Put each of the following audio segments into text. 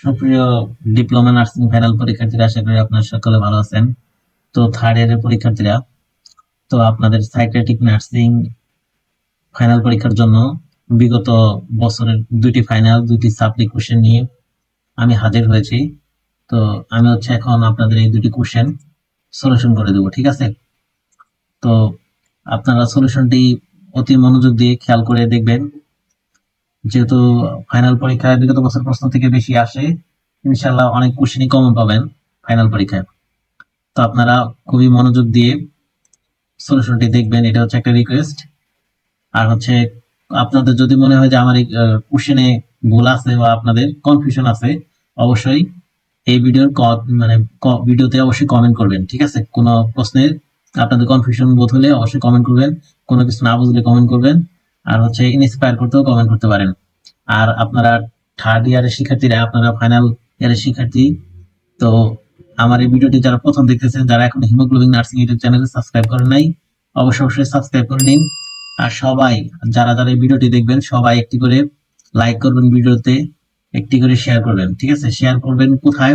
সুপ্রিয় diploma nursing final পরীক্ষার্থীরা, আশা করি আপনারা সকলে ভালো আছেন। তো থার্ড ইয়ারের পরীক্ষার্থীরা, তো আপনাদের সাইকিয়াট্রিক নার্সিং ফাইনাল পরীক্ষার জন্য বিগত বছরের দুইটি ফাইনাল দুইটি সাপ্লি কোশ্চেন নিয়ে আমি হাজির হয়েছি। তো আমি হচ্ছে এখন আপনাদের এই দুটি কোশ্চেন সলিউশন করে দেবো, ঠিক আছে? তো আপনারা সলিউশনটি অতি মনোযোগ দিয়ে খেয়াল করে দেখবেন। যেহেতু ফাইনাল পরীক্ষায় বিগত বছর প্রশ্ন থেকে বেশি আসে ইনশাল্লাহ অনেক কোশ্চেনই কমন পাবেন ফাইনাল পরীক্ষায়। তো আপনারা খুবই মনোযোগ দিয়ে সলিউশনটি দেখবেন, এটা হচ্ছে একটা রিকোয়েস্ট আর হচ্ছে আপনাদের যদি মনে হয় যে আমার এই কোশ্চেনে ভুল আছে বা আপনাদের কনফিউশন আছে, অবশ্যই এই ভিডিওর মানে ভিডিওতে অবশ্যই কমেন্ট করবেন, ঠিক আছে? কোনো প্রশ্নের আপনাদের কনফিউশন বোধ হলে অবশ্যই কমেন্ট করবেন, কোনো কিছু না বুঝলে কমেন্ট করবেন। আর হচ্ছে ইন্সপায়ার করতেও কমেন্ট করতে পারেন। আর আপনারা থার্ড ইয়ারের শিক্ষার্থীরা, আপনারা ফাইনাল ইয়ারের শিক্ষার্থী, তো আমার এই ভিডিওটি যারা প্রথম দেখতেছেন, যারা এখন হিমোগ্লোবিন নার্সিং ইউটিউব চ্যানেলে সাবস্ক্রাইব করেন নাই, অবশ্যই অবশ্যই সাবস্ক্রাইব করে নিন। আর সবাই, যারা যারা এই ভিডিওটি দেখবেন, সবাই একটি করে লাইক করবেন ভিডিওতে, একটি করে শেয়ার করবেন, ঠিক আছে? শেয়ার করবেন কোথায়?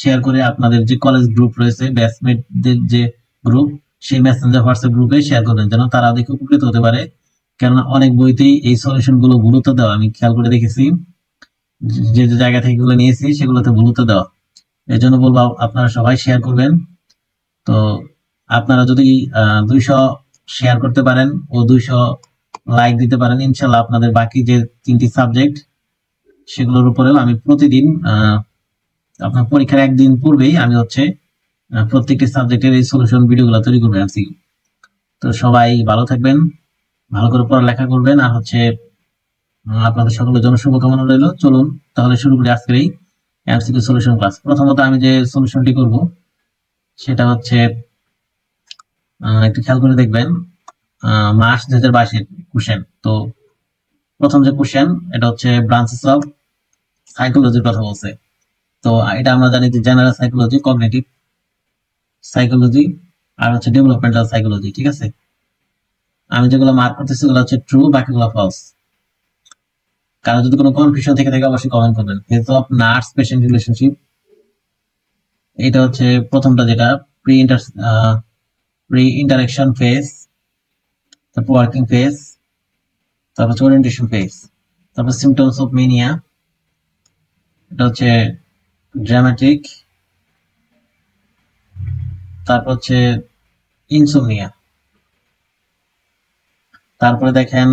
শেয়ার করে আপনাদের যে কলেজ গ্রুপ রয়েছে ব্যাচমেটদের যে গ্রুপ সেই মেসেঞ্জার হোয়াটসঅ্যাপ গ্রুপে শেয়ার করবেন, যেন তারা দেখে উপকৃত হতে পারে। কেননা অনেক বইতেই এই সলিউশনগুলো গুরুত্ব দেওয়া, আমি খেয়াল করে দেখেছি। যে যে জায়গা থেকে এগুলো নিয়েছি, সেগুলোতে গুরুত্ব দেওয়া। এই জন্য বলব, আপনারা সবাই শেয়ার করবেন। তো, আপনারা যদি দুইশো শেয়ার করতে পারেন ও দুইশো লাইক দিতে পারেন, ইনশাল্লাহ আপনাদের বাকি যে তিনটি সাবজেক্ট সেগুলোর উপরেও আমি প্রতিদিন আপনার পরীক্ষার একদিন পূর্বেই আমি হচ্ছে প্রত্যেকটি সাবজেক্টের এই সলিউশন ভিডিওগুলো তৈরি করবে তো সবাই ভালো থাকবেন। ভালো করে পড়ালেখা করবেন। আর হচ্ছে আপনাদের সকলের জন্য শুভকামনা রইল। চলুন, তাহলে শুরু করি আজকের এই এমসিকিউ সলিউশন ক্লাস প্রথমত আমি যে সলিউশনটি করব, সেটা হচ্ছে একটু খেয়াল করে দেখবেন মার্চ দুই হাজার বাইশের কোশ্চেন তো প্রথম যে কোশ্চেন এটা হচ্ছে ব্রাঞ্চেস অফ সাইকোলজির কথা বলছে। তো এটা আমরা জানি যে জেনারেল সাইকোলজি কগনিটিভ সাইকোলজি আর হচ্ছে ডেভেলপমেন্টাল সাইকোলজি ঠিক আছে? আমি যেগুলো মার্ক করতেছি সেগুলো হচ্ছে ট্রু বাকিগুলো ফলস কারও যদি কোনো কনফিউশন থেকে থাকে, অবশ্যই কমেন্ট করবেন। Phase of nurse patient relationship এটা হচ্ছে প্রথমটা যেটা pre inter pre interaction phase তারপর ওয়ার্কিং ফেজ তারপর হচ্ছে ওরিয়েন্টেশন ফেজ তারপর সিমটমস অফ মেনিয়া এটা হচ্ছে ড্রামাটিক তারপর হচ্ছে ইনসোমনিয়া তারপরে দেখেন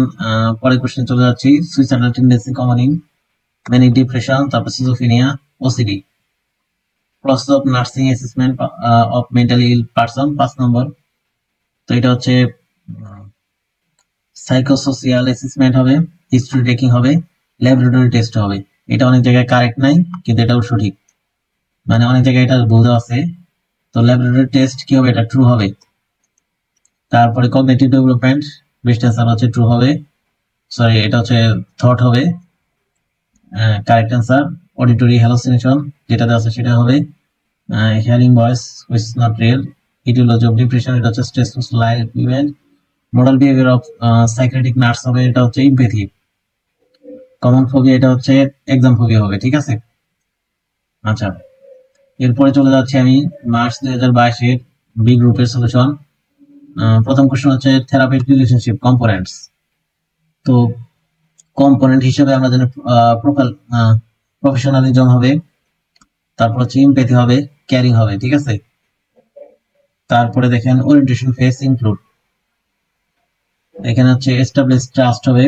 পরের কোশ্চেন চলে যাচ্ছি। Suicidal tendency common in manic depression তারপর schizophrenia OCD process of nursing assessment of mentally ill person পাঁচ নম্বর। তো এটা হচ্ছে সাইকোসোশিয়াল অ্যাসেসমেন্ট হবে হিস্ট্রি টেকিং হবে ল্যাবরেটরি টেস্ট হবে। এটা অনেক জায়গায় কারেক্ট নাই, কিন্তু এটাও সঠিক। মানে অনেক জায়গায় এটা ভুল আছে। তো ল্যাবরেটরি টেস্ট কি হবে? এটা ট্রু হবে। তারপরে কগনিটিভ ডেভেলপমেন্ট অ্যান্সার হচ্ছে ট্রু হবে। সরি এটা হচ্ছে থট হবে। কারেক্ট অ্যান্সার অডিটরি হ্যালোসিনেশন যেটা দেওয়া আছে সেটা হবে। Hearing voice which is not real it aetiology of depression এটা হচ্ছে stress life event modal behaviour of psychiatric nurse হবে, এটা হচ্ছে ইমপ্যাথি কমন ফোবিয়া এটা হচ্ছে এক্সাম ফোবিয়া হবে, ঠিক আছে? আচ্ছা এরপরে চলে যাচ্ছি আমি মার্চ দুই হাজার বাইশের বি গ্রুপের সলিউশন প্রথম কোশ্চেন হচ্ছে থেরাপিউটিক রিলেশনশিপ কম্পোনেন্টস তো কম্পোনেন্ট হিসেবে আমরা জানি প্রফেশনালিজম হবে, তারপর হচ্ছে ইমপ্যাথি হবে ক্যারিং হবে, ঠিক আছে? তারপরে দেখেন ওরিয়েন্টেশন ফেস ইনক্লুড এখানে হচ্ছে এস্টাবলিশ ট্রাস্ট হবে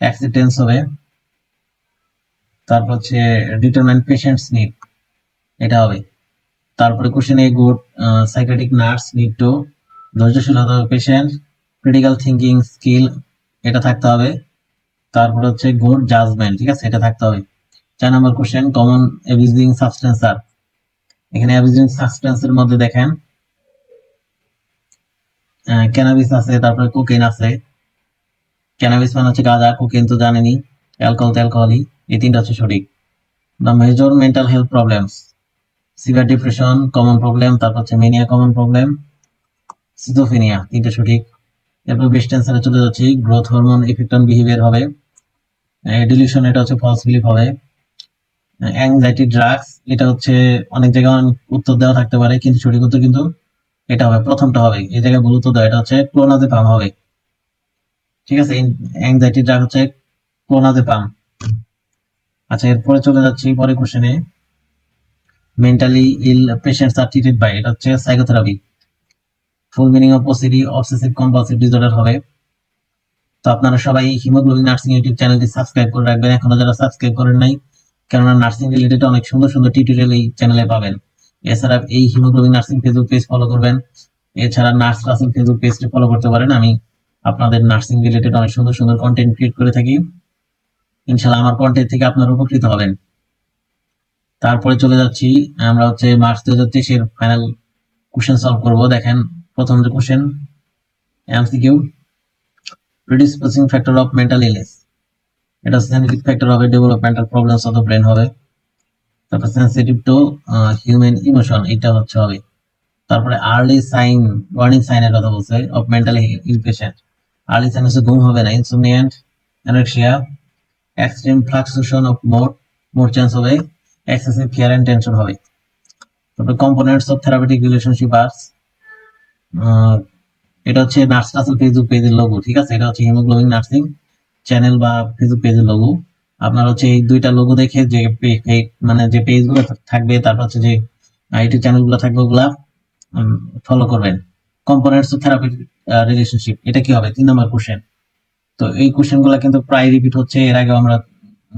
অ্যাক্সেপ্টেন্স হবে, তারপর হচ্ছে ডিটারমেন্ট পেশেন্টস নিড এটা হবে। তারপরে question a good psychiatric nurse need to ধৈর্যশীল হতে হবে পেশেন্ট ক্রিটিক্যাল থিঙ্কিং স্কিল এটা থাকতে হবে। তারপর হচ্ছে গুড জাজমেন্ট ঠিক আছে? এটা থাকতে হবে। চার নম্বর কোশ্চেন কমন অ্যাবিউজিং সাবস্টেন্সার এখানে অ্যাবিউজিং সাবস্টেন্সের মধ্যে দেখেন ক্যানাবিস আছে, তারপরে কোকেন আছে। ক্যানাবিস মানে হচ্ছে গাঁজা কোকেন তো জানেনি অ্যালকোহল তো অ্যালকোহলই এই তিনটা হচ্ছে সঠিক। The major mental health problems severe depression common problem তারপর হচ্ছে মেনিয়া কমন প্রবলেম সিজোফিনিয়া, তিনটা সঠিক। এরপর বেস্ট অ্যান্সারে চলে যাচ্ছি growth hormone effect on behaviour হবে ডিলিউশন এটা হচ্ছে ফলস বিলিফ হবে। অ্যাংজাইটি ড্রাগস এটা হচ্ছে অনেক জায়গায় উত্তর দেওয়া থাকতে পারে, কিন্তু সঠিক উত্তর কিন্তু এটা হবে, প্রথমটা হবে। এই জায়গায় ভুল উত্তর দেওয়া এটা হচ্ছে ক্লোনাজেপাম হবে। ঠিক আছে? অ্যাংজাইটি ড্রাগ হচ্ছে ক্লোনাজেপাম আচ্ছা এরপরে চলে যাচ্ছি পরে কোশ্চেনে mentally ill patients are treated by এটা হচ্ছে psychotherapy full meaning of OCD obsessive compulsive disorder হবে। তো আপনারা সবাই হিমোগ্লোবিন নার্সিং ইউটিউব চ্যানেলটি সাবস্ক্রাইব করে রাখবেন। এখনও যারা সাবস্ক্রাইব করেন নাই, কেননা নার্সিং রিলেটেড অনেক সুন্দর সুন্দর টিউটোরিয়াল এই চ্যানেলে পাবেন। এছাড়া এই Hemoglobin Nursing Facebook page follow করবেন। এছাড়া নার্স রাসেল ফেসবুক পেজটি ফলো করতে পারেন। আমি আপনাদের নার্সিং রিলেটেড অনেক সুন্দর সুন্দর কন্টেন্ট ক্রিয়েট করে থাকি। ইনশাল্লাহ আমার কন্টেন্ট থেকে আপনারা উপকৃত হবেন। তারপরে চলে যাচ্ছি। আমরা হচ্ছে মার্চ দু হাজার তেইশের ফাইনাল কোশ্চেন সলভ করব। দেখেন প্রথম যে question MCQ predisposing factor of mental illness এটা জেনেটিক ফ্যাক্টর হবে developmental problems of the brain হবে। তারপর সেন্সিটিভ টু হিউম্যান ইমোশন এটা হচ্ছে হবে। তারপরে আর্লি সাইন ওয়ার্নিং সাইনের কথা বলছে of mental ill patient early sign হচ্ছে ঘুম হবে না insomnia anorexia extreme fluctuation of mood mood change হবে এক্সেসিভ ফিয়ার এন্ড টেনশন হবে। তারপরে components of therapeutic relationship are এটা হচ্ছে নার্স রাসেল ফেসবুক পেজের লোগো ঠিক আছে? এটা হচ্ছে হিমোগ্লোবিন নার্সিং চ্যানেল বা ফেসবুক পেজের লোগো আপনার হচ্ছে এই দুইটা লোগো দেখে যে মানে যে পেজগুলো থাকবে, তারপর হচ্ছে যে ইউটিউব চ্যানেলগুলো থাকবে, ওগুলা ফলো করবেন। কম্পোনেন্টস থেরাপি রিলেশনশিপ এটা কি হবে? তিন নম্বর কোশ্চেন তো এই কোশ্চেনগুলা কিন্তু প্রায় রিপিট হচ্ছে, এর আগে আমরা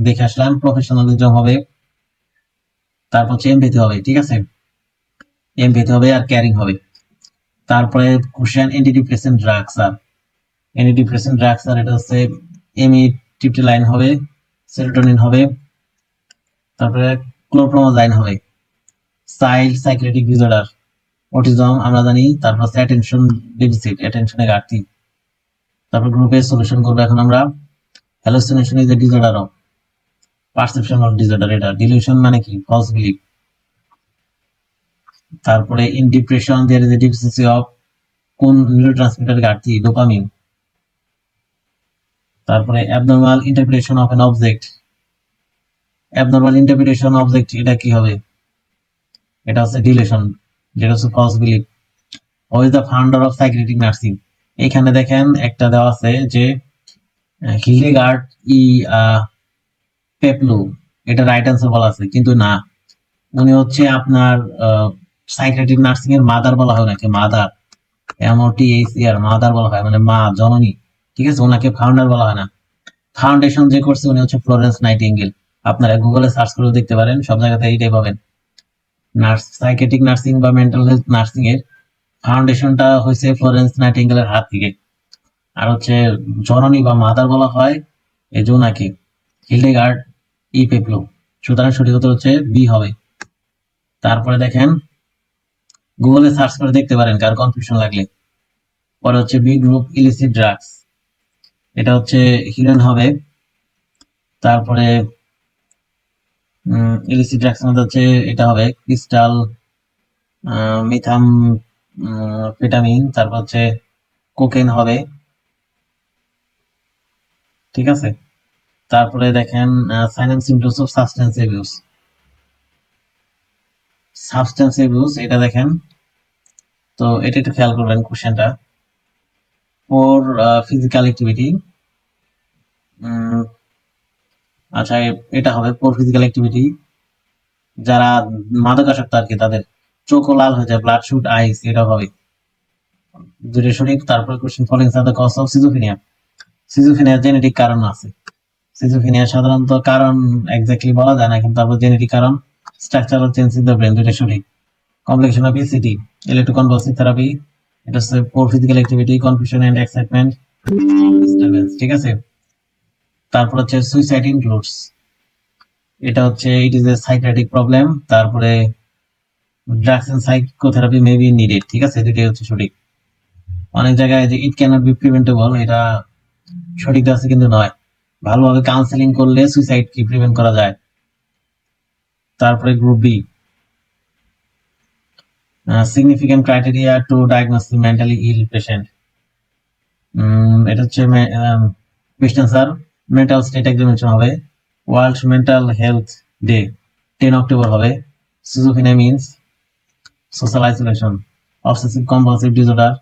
দেখে আসলাম প্রফেশনালিজম হবে, তারপর হচ্ছে এমভিতে হবে, ঠিক আছে? এমভিতে হবে আর ক্যারিং হবে। তারপরে question antidepressant drugs are antidepressant drugs are এটা হচ্ছে এমিট্রিপটিলাইন হবে সেরোটোনিন হবে, তারপরে ক্লোপ্রোমাজাইন হবে চাইল্ড সাইক্রেটিক ডিসঅর্ডার অটিজম আমরা জানি, তারপর হচ্ছে অ্যাটেনশন ডেফিসিট অ্যাটেনশনের ঘাটতি, তারপর গ্রুপে সলিউশন করব এখন আমরা hallucination is a disorder of perception of disorder এটা ডিলিউশন মানে কি? ফলস বিলিফ তারপরে in depression there is a of কোন নিউরোট্রান্সমিটার ঘাটতি? ডোপামিন তারপরে abnormal interpretation of object abnormal interpretation object এটা কি হবে? এটা হচ্ছে ডিলেশন যেটা হচ্ছে false belief who is the founder of psychiatric nursing এখানে দেখেন একটা দেওয়া আছে যে হিলেগার্ড ই পেপলু এটা রাইট অ্যান্সার বলা আছে, কিন্তু না। উনি হচ্ছে আপনার সাইক্রেটিক নার্সিং এর মাদার বলা হয় নাকি mother M O T H R mother বলা হয় মানে মা, জননী, ঠিক আছে? ওনাকে ফাউন্ডার বলা হয় না। ফাউন্ডেশন যে করছে উনি হচ্ছে ফ্লোরেন্স নাইটিঙ্গেল আপনারা গুগলে সার্চ করে দেখতে পারেন, সব জায়গাতে এইটাই পাবেন। নার্স সাইকেটিক নার্সিং বা মেন্টাল হেলথ নার্সিং এর ফাউন্ডেশনটা হয়েছে ফ্লোরেন্স নাইটিঙ্গেলের হাত থেকে। আর হচ্ছে জননী বা মাদার বলা হয় এই যে ওনাকে হিল্ডেগার্ড ই পেপলো সুতরাং সঠিক উত্তর হচ্ছে বি হবে। তারপরে দেখেন গুগলে সার্চ করে দেখতে পারেন কার কনফিউশন লাগলে। পরে হচ্ছে বি গ্রুপ ইলিসিড ড্রাগস এটা হচ্ছে হিরোইন হবে। তারপরে ইলিসিড ড্রাগস মধ্যে হচ্ছে এটা হবে ক্রিস্টাল মিথাম ভিটামিন তারপর হচ্ছে কোকেন হবে। ঠিক আছে? তারপরে দেখেন sign and symptoms of substance abuse substance abuse এটা দেখেন। তো এটা একটু খেয়াল করবেন কোশ্চেনটা ফর ফিজিক্যাল অ্যাক্টিভিটি আচ্ছা এটা হবে ফর ফিজিক্যাল অ্যাক্টিভিটি যারা মাদক মাদকাসক্ত আর কি, তাদের চোখও লাল হয়ে যায় ব্লাড শুট আইস এটা হবে। দুটো সঠিক, তারপরে question following are the cause of schizophrenia সিজোফিনিয়ার genetic কারণ আছে। সিজোফিনিয়া সাধারণত কারণ এক্স্যাক্টলি বলা যায় না, কিন্তু তারপর জেনেটিক কারণ structural change in the brain দুটো সঠিক। Complication of ECT electroconvulsive therapy এটা হচ্ছে poor physical activity confusion and excitement disturbance ঠিক আছে? তারপর হচ্ছে সুইসাইড ইনক্লুডস এটা হচ্ছে it is a psychiatric problem তারপরে drugs and psychotherapy may be needed ঠিক আছে? দুটোই হচ্ছে সঠিক। অনেক জায়গায় যে ইট ক্যানট বি প্রিভেন্টেবল এটা সঠিক আছে কিন্তু নয়। ভালোভাবে কাউন্সেলিং করলে সুইসাইড কি প্রিভেন্ট করা যায়? তারপরে group B significant criteria to diagnose mentally ill patient এটা হচ্ছে question sir mental state examination হবে। World mental health day ten October হবে। Schizophrenia means social isolation obsessive compulsive disorder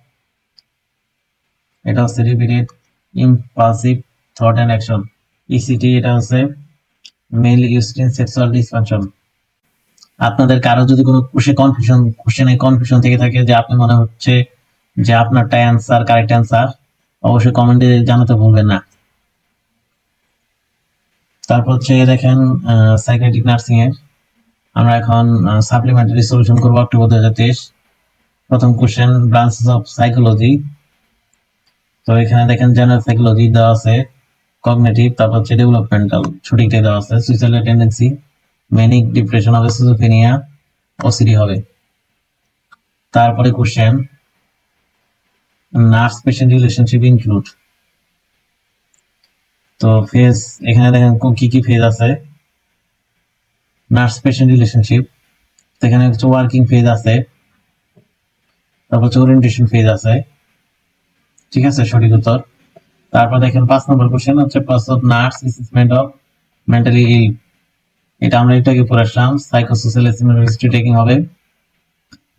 এটা হচ্ছে repeated impulsive thought and action ECT এটা হচ্ছে mail ইউস্টিন sexual dysfunction আপনাদের কারও যদি কোনো কোষে কনফিউশন কোশ্চেনে কনফিউশন থেকে থাকে যে আপনি মনে হচ্ছে যে আপনারটাই অ্যান্সার কারেক্ট অ্যান্সার অবশ্যই কমেন্টে জানাতে ভুলবেন না। তারপর হচ্ছে দেখেন সাইকিয়াট্রিক নার্সিং এর। আমরা এখন সাপ্লিমেন্টারি সলিউশন করব অক্টোবর দু হাজার তেইশ। প্রথম কোশ্চেন ব্রাঞ্চেস অফ সাইকোলজি তো এখানে দেখেন জেনারেল সাইকোলজি দেওয়া আছে কগনিটিভ তারপর হচ্ছে ডেভেলপমেন্টাল ছুটিতে দেওয়া আছে সুইসাইডাল টেন্ডেন্সি ম্যানিক ডিপ্রেশন হবে সিজোফেনিয়া ওসিডি হবে। তারপরে question nurse patient relationship include তো ফেজ এখানে দেখেন কি কি ফেজ আছে? নার্স পেশেন্ট রিলেশনশিপ এখানে হচ্ছে ওয়ার্কিং ফেজ আছে। তারপর হচ্ছে ওরিয়েন্টেশন ফেজ আছে। ঠিক আছে, সঠিক উত্তর। তারপর দেখেন পাঁচ নম্বর কোশ্চেন হচ্ছে পাঁচ nurse assessment of mentally ill এটা আমরা একটু আগে পড়ে আসলাম। সাইকোসোশিয়াল হিস্ট্রি টেকিং হবে।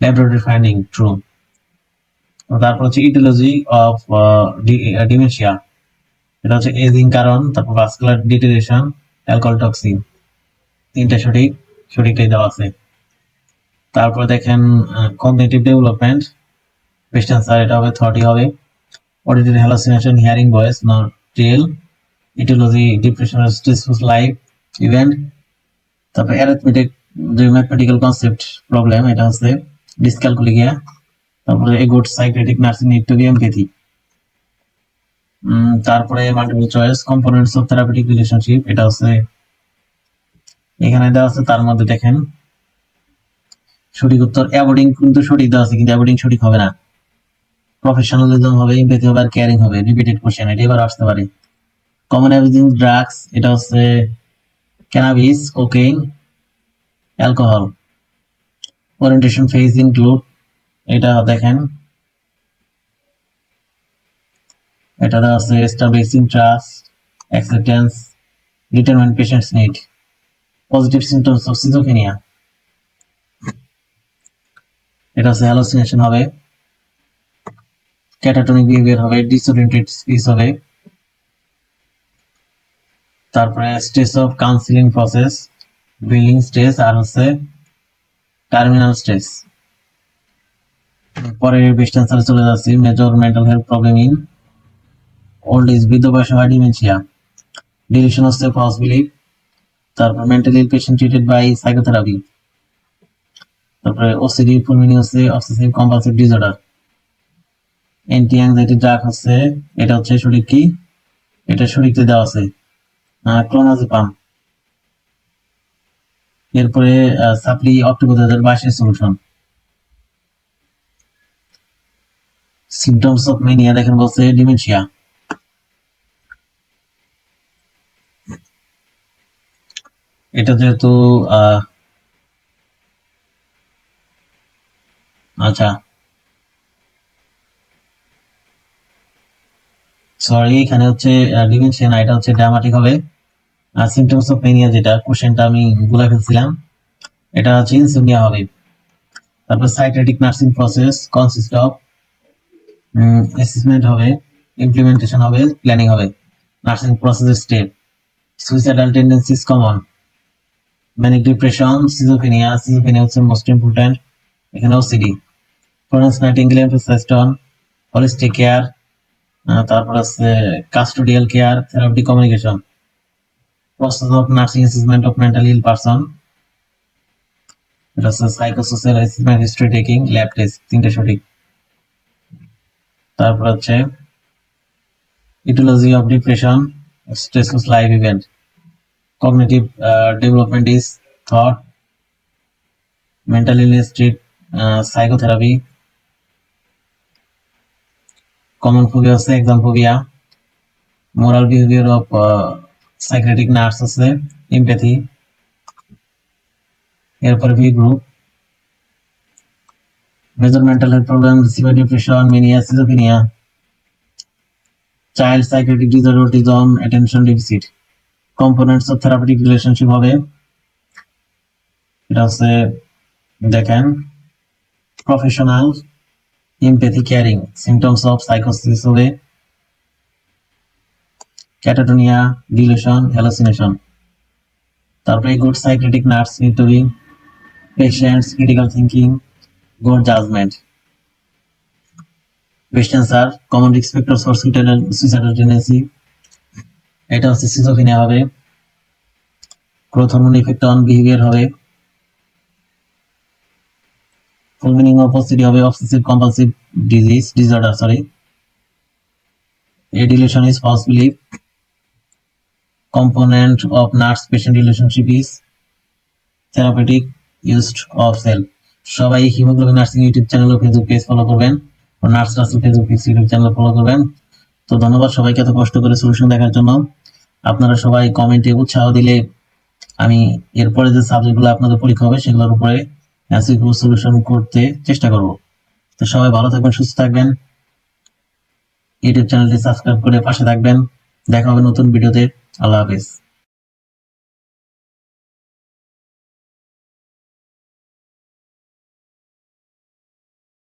ল্যাবরেটরি ফাইন্ডিং ট্রু তারপর হচ্ছে ইটিওলজি অফ ডিমেনশিয়া এটা হচ্ছে এজিং কারণ, তারপর ভাস্কুলার ডিটেরিয়েশন অ্যালকোহল টক্সিন তিনটা সঠিক, সঠিকটাই দেওয়া আছে। তারপর দেখেন কগনিটিভ ডেভেলপমেন্ট বেস্ট স্যার, এটা হবে থার্টি হবে। Auditory hallucination hearing voice not real aetiology depression stressful life event তারপর অ্যারিথমেটিক ম্যাথমেটিক্যাল কনসেপ্ট প্রবলেম এটা হচ্ছে ডিসক্যালকুলিয়া তারপরে a good psychiatric nursing B empathy তারপরে multiple choice components of therapeutic relationship এটা হচ্ছে এখানে দেওয়া আছে, তার মধ্যে দেখেন, সঠিক উত্তর অ্যাভয়েডিং কিন্তু সঠিক দেওয়া আছে, কিন্তু অ্যাভয়েডিং সঠিক হবে না। প্রফেশনালিজম হবে এমপ্যাথি হবে, আর কেয়ারিং হবে রিপিটেড কোশ্চেন এটা এবার আসতে পারে। কমন অ্যাভিজিং ড্রাগস এটা হচ্ছে cannabis cocaine alcohol orientation phase include এটা দেখেন। এটা আছে establishing trust acceptance determent patients need positive symptoms of schizophrenia এটা হচ্ছে হ্যালোসিনেশন হবে। ক্যাটাটনিক বিহেভিয়ার হবে ডিসওরিয়েন্টেড স্পিচ হবে। তারপরে stage of counselling process building stage আর হচ্ছে টার্মিনাল স্টেজ পরে বেস্ট অ্যান্সারে চলে যাচ্ছি major mental health problem in old age বৃদ্ধ বয়সে হয় ডিমেনশিয়া ডিলিশন হচ্ছে ফলস বিলিভ তারপর mentally patient treated by psychotherapy তারপরে ওসিডি ফুল মিনিং হচ্ছে obsessive compulsive disorder anti anxiety drug হচ্ছে, এটা হচ্ছে সঠিক কি? এটা সঠিকতে দেওয়া আছে। ক্লোনাজেপাম এরপরে সাপ্লি অক্টোবর দু হাজার বাইশের সলিউশন সিমটমস অফ মেনিয়া দেখেন বলছে ডিমেনশিয়া এটা যেহেতু আচ্ছা সরি এখানে হচ্ছে ডিমেনশিয়া না এটা হচ্ছে ড্রামাটিক হবে। আর সিমটমস অফ পেনিয়া যেটা কোশ্চেনটা আমি গুলা ফেলছিলাম, এটা হচ্ছে ইনসোমনিয়া হবে। তারপর psychiatric nursing process consist of assessment হবে ইমপ্লিমেন্টেশন হবে প্ল্যানিং হবে। নার্সিং প্রসেসের step suicidal tendencies common manic depression schizophrenia schizophrenia হচ্ছে মোস্ট ইম্পর্টেন্ট এখানে OCD Florence Nightingale emphasised holistic care তারপর আছে custodial care therapeutic communication process of nursing assessment of mentally ill person, এটা psychosocial assessment history taking lab test তিনটে সঠিক। তারপর হচ্ছে aetiology of depression stressful life event cognitive development is thought mental illness treat psychotherapy common phobia হচ্ছে exam phobia moral behaviour of psychiatric nurse আছে empathy এরপর V group major mental health problem severe depression mania schizophrenia child psychiatric disorder autism attention deficit components of therapeutic relationship হবে। এটা হচ্ছে, দেখেন professional empathy caring, symptoms of psychosis হবে catatonia delusion তারপরে good psychiatric nurse need to be patients critical thinking good judgement questions are common risk factors for suicidal tendency এটা হচ্ছে schizophrenia হবে। Growth hormone effect on behaviour হবে। Full meaning opposite হবে obsessive compulsive disease disorder sorry a delusion is belief. Component of nurse patient relationship is therapeutic used of self সবাই haemoglobin nursing YouTube channel ও Facebook page follow করবেন ও nurse Rasel Facebook page YouTube channel follow করবেন। তো ধন্যবাদ সবাইকে এত কষ্ট করে সলিউশন দেখার জন্য। আপনারা সবাই কমেন্টে উৎসাহ দিলে আমি এরপরে যে সাবজেক্টগুলো আপনাদের পরীক্ষা হবে সেগুলোর উপরে সলিউশন করতে চেষ্টা করব। তো সবাই ভালো থাকবেন, সুস্থ থাকবেন। ইউটিউব চ্যানেলটি সাবস্ক্রাইব করে পাশে থাকবেন। দেখা হবে নতুন ভিডিওতে আল্লাহ হাফিজ।